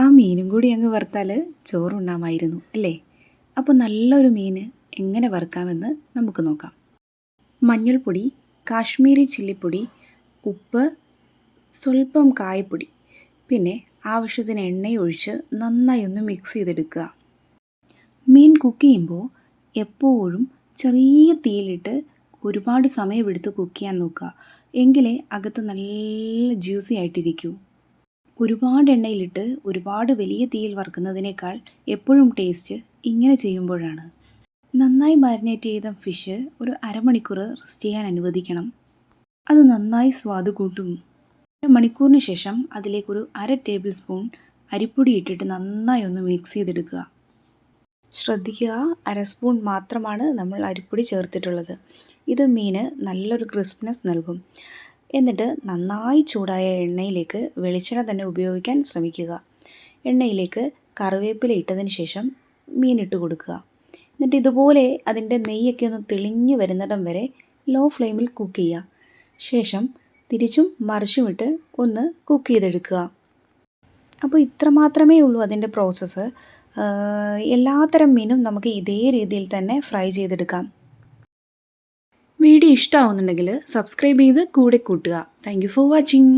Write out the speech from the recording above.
ആ മീനും കൂടി അങ്ങ് വറുത്താൽ ചോറുണ്ണാമായിരുന്നു അല്ലേ? അപ്പോൾ നല്ലൊരു മീൻ എങ്ങനെ വറുക്കാമെന്ന് നമുക്ക് നോക്കാം. മഞ്ഞൾപ്പൊടി കാശ്മീരി ചില്ലിപ്പൊടി ഉപ്പ് സ്വല്പം കായപ്പൊടി പിന്നെ ആവശ്യത്തിന് എണ്ണയൊഴിച്ച് നന്നായി ഒന്ന് മിക്സ് ചെയ്തെടുക്കുക. മീൻ കുക്ക് ചെയ്യുമ്പോൾ എപ്പോഴും ചെറിയ തീയിലിട്ട് ഒരുപാട് സമയമെടുത്ത് കുക്ക് ചെയ്യാൻ നോക്കുക. എങ്കിലേ അകത്ത് നല്ല ജ്യൂസി ആയിട്ടിരിക്കൂ. ഒരുപാട് എണ്ണയിലിട്ട് ഒരുപാട് വലിയ തീയിൽ വറുക്കുന്നതിനേക്കാൾ എപ്പോഴും ടേസ്റ്റ് ഇങ്ങനെ ചെയ്യുമ്പോഴാണ്. നന്നായി മാരിനേറ്റ് ചെയ്ത ഫിഷ് ഒരു അരമണിക്കൂർ റെസ്റ്റ് ചെയ്യാൻ അനുവദിക്കണം. അത് നന്നായി സ്വാദ് കൂട്ടും. അരമണിക്കൂറിന് മണിക്കൂറിന് ശേഷം അതിലേക്കൊരു അര ടേബിൾ സ്പൂൺ അരിപ്പൊടി ഇട്ടിട്ട് നന്നായി ഒന്ന് മിക്സ് ചെയ്തെടുക്കുക. ശ്രദ്ധിക്കുക അര സ്പൂൺ മാത്രമാണ് നമ്മൾ അരിപ്പൊടി ചേർത്തിട്ടുള്ളത്. ഇത് മീന് നല്ലൊരു ക്രിസ്പ്നെസ് നൽകും. എന്നിട്ട് നന്നായി ചൂടായ എണ്ണയിലേക്ക് വെളിച്ചെണ്ണ തന്നെ ഉപയോഗിക്കാൻ ശ്രമിക്കുക. എണ്ണയിലേക്ക് കറിവേപ്പില ഇട്ടതിന് ശേഷം മീനിട്ട് കൊടുക്കുക. എന്നിട്ട് ഇതുപോലെ അതിന്റെ നെയ്യൊക്കെ ഒന്ന് തെളിഞ്ഞു വരുന്നിടം വരെ ലോ ഫ്ലെയിമിൽ കുക്ക് ചെയ്യുക. ശേഷം തിരിച്ചും മറിച്ചുമിട്ട് ഒന്ന് കുക്ക് ചെയ്തെടുക്കുക. അപ്പോൾ ഇത്ര മാത്രമേ ഉള്ളൂ അതിന്റെ പ്രോസസ്സ്. എല്ലാത്തരം മീനും നമുക്ക് ഇതേ രീതിയിൽ തന്നെ ഫ്രൈ ചെയ്തെടുക്കാം. വീഡിയോ ഇഷ്ടമാവുന്നുണ്ടെങ്കിൽ സബ്സ്ക്രൈബ് ചെയ്ത് കൂടെ കൂട്ടുക. Thank for watching